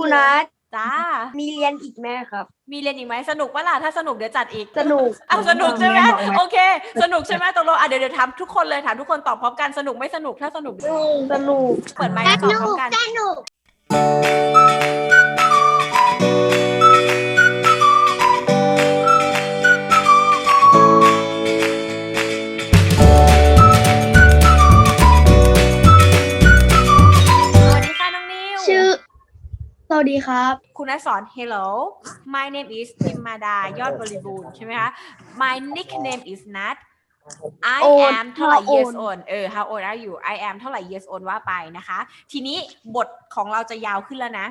คุณนัทจ้า มีเรียนอีกแม่ครับ มีเรียนอีกไหมสนุกปะล่ะถ้าสนุกเดี๋ยวจัดอีกสนุกอ้าวสนุกใช่ไหมบอกไหมโอเค สนุกใช่ไหมตกลงอะเดี๋ยวเดี๋ยวถามทุกคนเลยถามทุกคนตอบพร้อมกันสนุกไม่สนุกถ้าสนุกสนุกเปิดไมค์แล้วตอบพร้อมกัน สนุก ดีครับ คุณนัทสอน hello my name is พิมมาดายอดบริบูรณ์ใช่ไหมคะ my nickname is Nat I โอน am เท่าไหร่ how years old old เออ how old are you I am เท่าไหร่ years old ว่าไปนะคะ ทีนี้บทของเราจะยาวขึ้นแล้วนะ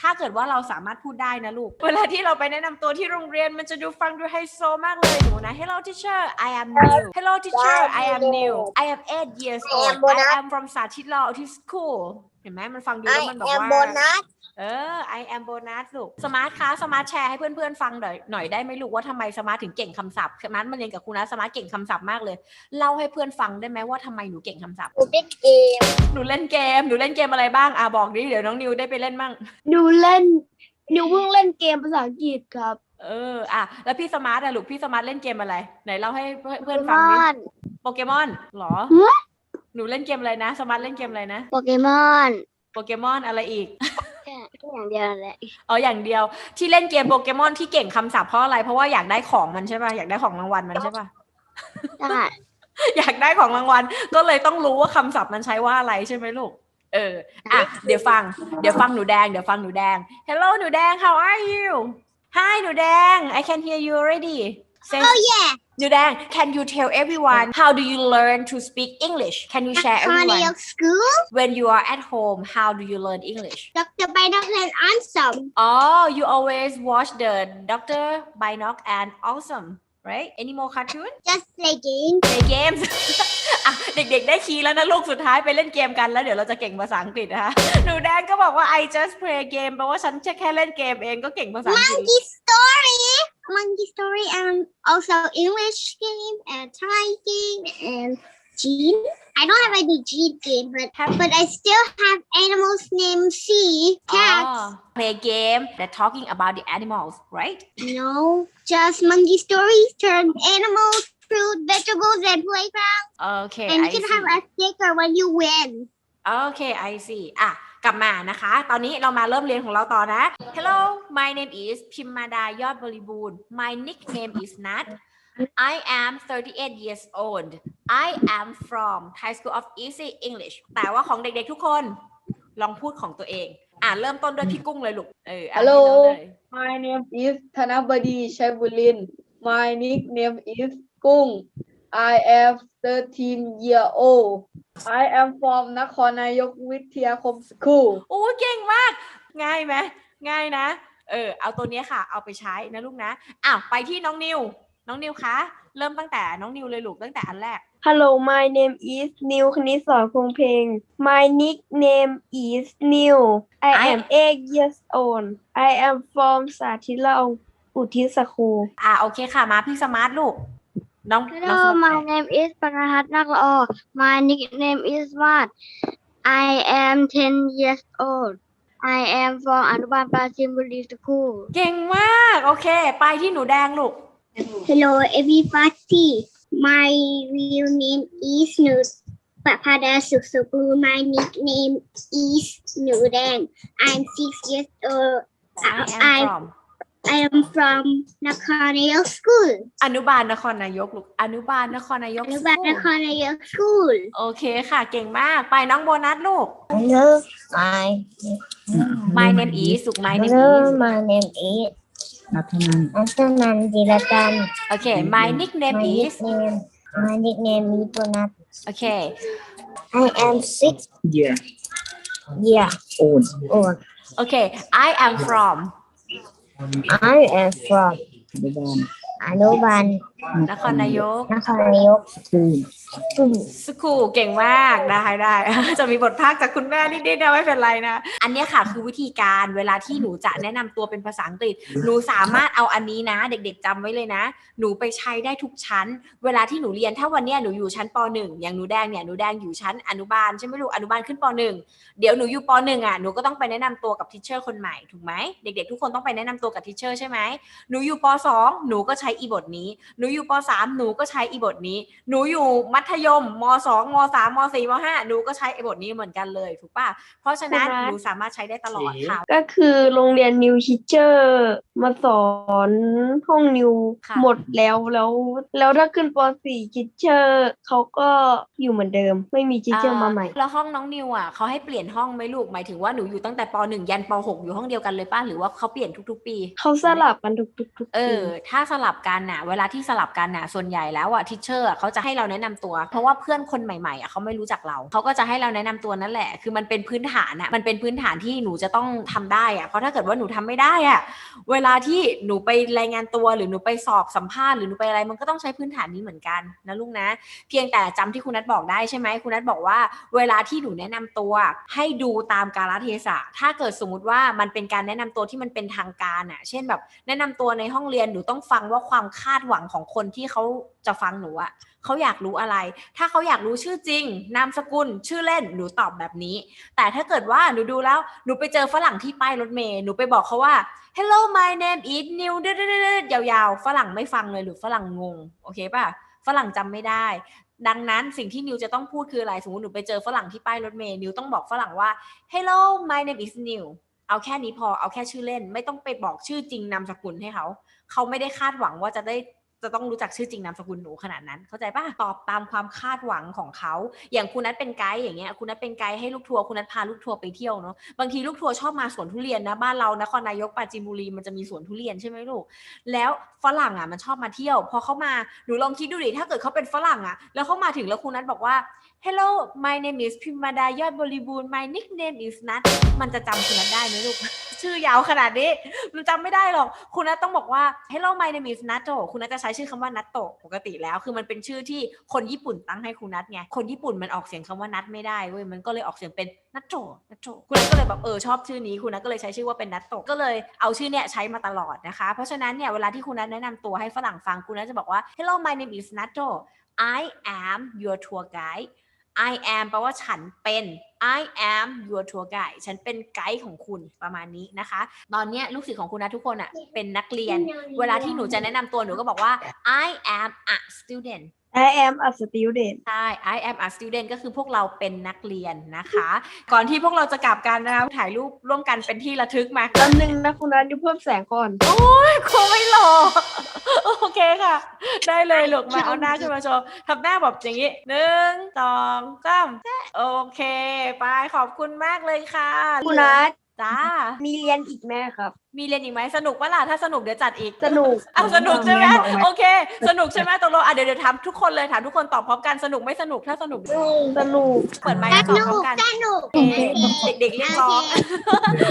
ถ้าเกิดว่าเราสามารถพูดได้นะลูก เวลาที่เราไปแนะนำตัวที่โรงเรียนมันจะดูฟังดูไฮโซมากเลยหนูนะ Hello teacher I am new Hello teacher I am new I am eight years old I am from สาธิตลอที่ school เห็นไหมมันฟังดูไอแล้วมันแบบแอมว่าโบนัส เออ I am bonus ลูกสมาร์ทคะสมาร์ทแชร์ให้เพื่อนๆฟังหน่อยหน่อยได้ไหมลูกว่าทำไมสมาร์ทถึงเก่งคำศัพท์สมาร์ทมาเรียนกับคุณนะสมาร์ทเก่งคำศัพท์มากเลยเล่าให้เพื่อนฟังได้ไหมว่าทำไมหนูเก่งคำศัพท์หนูเล่นเกมหนูเล่นเกมหนูเล่นเกมอะไรบ้างอะบอกดิเดี๋ยวน้องนิวได้ไปเล่นบ้างหนูเล่นหนูเพิ่งเล่นเกมภาษาอังกฤษครับ เอออะแล้วพี่สมาร์ทอะลูกพี่สมาร์ทเล่นเกมอะไร ไหนเล่าให้เพื่อนๆฟังดิโปเกมอนเหรอฮะหนูเล่นเกมอะไรนะ สมาร์ทเล่นเกมอะไรนะโปเกมอนโปเกมอนอะไรอีกแค่แค่ อย่างเดียวนั่นแหละอ๋ออย่างเดียว ที่เล่นเกมโปเกมอนที่เก่งคำศัพท์เพราะอะไรเพราะว่าอยากได้ของมันใช่ป่ะอยากได้ของรางวัลมันใช่ป่ะได้อยากได้ของรางวัล ก็เลยต้องรู้ว่าคำศัพท์มันใช้ว่าอะไรใช่ไหมลูกเอออะเดี๋ยวฟัง เดี๋ยวฟังหนูแดง เดี๋ยวฟังหนูแดง Hello หนูแดง how are you Hi หนูแดง I can hear you already Say โอ้ยหนูแดง Can you tell everyone how do you learn to speak English Can you share คอนเดีย everyone สกูล when you are at home how do you learn English ดรไปนักเรียนอันสม Oh you always watch the Doctor Binoc and Awesome right any more cartoon just playing play games อะเด็กๆ ได้คีย์แล้วนะลูกสุดท้ายไปเล่นเกมกันแล้วเดี๋ยวเราจะเก่งภาษาอังกฤษนะคะหนูแดงก็บอกว่า I just play game แปลว่าฉันแค่เล่นเกมเองก็เก่งภาษาอังกฤษ monkey story monkey story and also English game and Thai game and Gene. I don't have any Gene game, but but I still have animals named C cats. Oh, play game. They're talking about the animals, right? No, just monkey stories turn animals, fruit, vegetables, and playground. Okay, and you I can see. have a sticker when you win. Okay, I see. Ah. กลับมานะคะ ตอนนี้เรามาเริ่มเรียนของเราต่อนะ Hello my name is พิมมาดายอดบริบูรณ์ My nickname is Nat I am 38 years old I am from Thai School of Easy English แต่ว่าของเด็กๆทุกคน ลองพูดของตัวเอง อะเริ่มต้นด้วยพี่กุ้งเลยลูกเอออะ Hello พี่น้องเลย My name is ธนบดีชัยบุรินทร์ My nickname is กุ้ง I am 13 year old I am from นครนายกวิทยาคม School โอ้ยเก่งมาก ง่ายไหมง่ายนะ เออ เอาตัวเนี้ยค่ะ เอาไปใช้นะลูกนะ อ้าว ไปที่น้องนิว น้องนิวคะ เริ่มตั้งแต่น้องนิวเลยลูกตั้งแต่อันแรก Hello my name is นิวคณิตสอนคงเพลง My nickname is นิว I I- am eight years old I am from สาธิตละอุทิศครูอ่าโอเคค่ะ มาพี่สมาร์ทลูก น้องน้อง Hello สมาร์ my ท name is ปรหัสนักละออ My nickname is Mat I am 10 years old I am from อนุบาลปราจีนบุรี School เก่งมาก โอเค ไปที่หนูแดงลูก Hello everybody My real name is หนูปภาดาสุขสุขลู My nickname is หนูแดง I'm six years old I I am from I am from นครนายก School อนุบาลนครนายกลูกอนุบาลนครนายกอนุบาลน school ครนายก School โอเคค่ะ เก่งมาก ไปน้องโบนัสลูก Hello, my My name is ลูก My name Hello, is my name is นัทนัน Antanan Dilatan. โอเค My nickname My is nickname, my nickname is Bonat. โอเค I am six เยีย years โอน old. โอเค I am from I am from อนุบาล นครนายก นครนายกอืมสกูเก่งมากได้ได้จะมีบทภาคจากคุณแม่นิดๆนะไม่เป็นไรนะ อันเนี้ยค่ะคือวิธีการเวลาที่หนูจะแนะนำตัวเป็นภาษาอังกฤษ หนูสามารถเอาอันนี้นะ เด็ก ๆจำไว้เลยนะ หนูไปใช้ได้ทุกชั้น เวลาที่หนูเรียนถ้าวันเนี้ยหนูอยู่ชั้นป .1 อย่างหนูแดงเนี่ยหนูแดงอยู่ชั้นอนุบาลใช่ไหมลูกอนุบาลขึ้นป .1 เดี๋ยวหนูอยู่ป .1 อะหนูก็ต้องไปแนะนำตัวกับทิชเชอร์คนใหม่ถูกไหมเด็ก ๆ ทุกคนต้องไปแนะนำตัวกับทิชเชอร์ใช่ไหมหนูอยู่ป .2 หนูก็ใช้อีบทนี้หนูอยู่ป .3 หนูก็ใช้อีบทนี้ หนูอยู่มัธยมม 2 ม 3 ม 4 ม 5 หนูก็ใช้ไอ้บทนี้เหมือนกันเลยถูกป่ะ เพราะฉะนั้นถูกไหมหนูสามารถใช้ได้ตลอดค่ะ ก็คือโรงเรียนนิวชิเจอร์มาสอนห้องนิวค่ะหมดแล้วแล้วแล้วถ้าขึ้นป .4 ชิเจอร์เขาก็อยู่เหมือนเดิม ไม่มีชิเจอร์มาใหม่ แล้วห้องน้องนิวอะเขาให้เปลี่ยนห้องไหมลูกหมายถึงว่าหนูอยู่ตั้งแต่ป .1 ยันป .6 อยู่ห้องเดียวกันเลยป่ะหรือว่าเขาเปลี่ยนทุก ๆ ปีเขาสลับกันทุกๆทุกเอปีอถ้าสลับกันน่ะ เวลาที่สลับกันน่ะส่วนใหญ่แล้วอะทิเชอร์เขาจะให้เราแนะนำตัว เพราะว่าเพื่อนคนใหม่ๆอะเขาไม่รู้จักเราเขาก็จะให้เราแนะนำตัวนั่นแหละ คือมันเป็นพื้นฐานอะมันเป็นพื้นฐานที่หนูจะต้องทำได้อะเพราะถ้าเกิดว่าหนูทำไม่ได้อะเวลาที่หนูไปรายงานตัวหรือหนูไปสอบสัมภาษณ์หรือหนูไปอะไรมันก็ต้องใช้พื้นฐานนี้เหมือนกันนะลูกนะ เพียงแต่จำที่คุณนัทบอกได้ใช่ไหมคุณนัทบอกว่า เวลาที่หนูแนะนำตัว ให้ดูตามกาลเทศะ ถ้าเกิดสมมติว่ามันเป็นการแนะนำตัวที่มันเป็นทางการอะเช่นแบบแนะนำตัวในห้องเรียนหนูต้องฟังว่าความคาดหวังของคนที่เขาจะฟังหนูอะเขาอยากรู้อะไร ถ้าเขาอยากรู้ชื่อจริง นามสกุล ชื่อเล่น หนูตอบแบบนี้ แต่ถ้าเกิดว่าหนูดูแล้ว หนูไปเจอฝรั่งที่ป้ายรถเมล์หนูไปบอกเขาว่า hello my name is New เดยาวๆ ฝรั่งไม่ฟังเลยหรือฝรั่งงง โอเคป่ะ ฝรั่งจำไม่ได้ ดังนั้นสิ่งที่นิวจะต้องพูดคืออะไร สมมติหนูไปเจอฝรั่งที่ป้ายรถเมล์นิวต้องบอกฝรั่งว่า hello my name is New เอาแค่นี้พอ เอาแค่ชื่อเล่น ไม่ต้องไปบอกชื่อจริงนามสกุลให้เขา เขาไม่ได้คาดหวังว่าจะได้ จะต้องรู้จักชื่อจริงนามสกุลหนูขนาดนั้น เข้าใจป่ะตอบตามความคาดหวังของเขา อย่างคุณนัทเป็นไกด์อย่างเงี้ยคุณนัทเป็นไกด์ให้ลูกทัวร์คุณนัทพาลูกทัวร์ไปเที่ยวเนาะบางทีลูกทัวร์ชอบมาสวนทุเรียนนะบ้านเรานครนายกปราจีนบุรีมันจะมีสวนทุเรียนใช่ไหมลูกแล้วฝรั่งอะมันชอบมาเที่ยว พอเขามาหนูลองคิดดูดิถ้าเกิดเขาเป็นฝรั่งอะ แล้วเขามาถึงแล้วคุณนัทบอกว่า hello my name is พิมมาดายอดบริบูรณ์ my nickname is นัทมันจะจำคุณนัทได้ไหมลูก ชื่อยาวขนาดนี้มันจำไม่ได้หรอก คุณนัทต้องบอกว่า hello my name is นัทโตคุณนัทจะใช้ชื่อคำว่านัทโตปกติแล้ว คือมันเป็นชื่อที่คนญี่ปุ่นตั้งให้คุณนัทไง คนญี่ปุ่นมันออกเสียงคำว่านัทไม่ได้เว้ย มันก็เลยออกเสียงเป็นนัทโตนัทโตคุณนัทก็เลยแบบเออชอบชื่อนี้ คุณนัทก็เลยใช้ชื่อว่าเป็นนัทโตก็เลยเอาชื่อเนี้ยใช้มาตลอดนะคะ เพราะฉะนั้นเนี่ยเวลาที่คุณนัทแนะนำตัวให้ฝรั่งฟัง คุณนัทจะบอกว่า hello my name is Nato I am your tour guide I am แปลว่าฉันเป็น I am your tour guide ฉันเป็นไกด์ของคุณประมาณนี้นะคะ ตอนเนี้ยลูกศิษย์ของคุณนะทุกคนอะ่ะเป็นนักเรียน เวลาที่หนูจะแนะนำตัวหนูก็บอกว่า I am a student I am a student ใช่ I am a student ก็คือพวกเราเป็นนักเรียนนะคะ ก่อนที่พวกเราจะกลับกันนะคะถ่ายรูปร่วมกันเป็นที่ระทึกมาแป๊บนึงนะคุณนัทเดี๋ยวเพิ่มแสงก่อนคงไม่หลอ โอเคค่ะ ได้เลยลูกมาเอาหน้าขึ้นมาโชว์ทำหน้าแบบอย่างนี้หนึ่งสองสามโอเค ไปขอบคุณมากเลยค่ะคุณนัท จ้า มีเรียนอีกไหมครับ มีเรียนอีกไหมสนุกปะล่ะถ้าสนุกเดี๋ยวจัดอีกสนุกอะสนุกใช่ไหมบอกไหมโอเค สนุกใช่ไหมตกลงอะเดี๋ยวเดี๋ยวถามทุกคนเลยถามทุกคนตอบพร้อมกันสนุกไม่สนุกถ้าสนุกสนุกเปิดไมค์สตอบนุพร้อกมกันสนุกเอ๊ะเด็กๆเรียกร้อง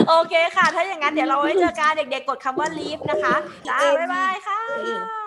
โอเคค่ะ ถ้าอย่างนั้นเดี๋ยวเราไว้เจอกันเด็กๆกดคำว่า leave นะคะจ้าบ๊ายบายค่ะ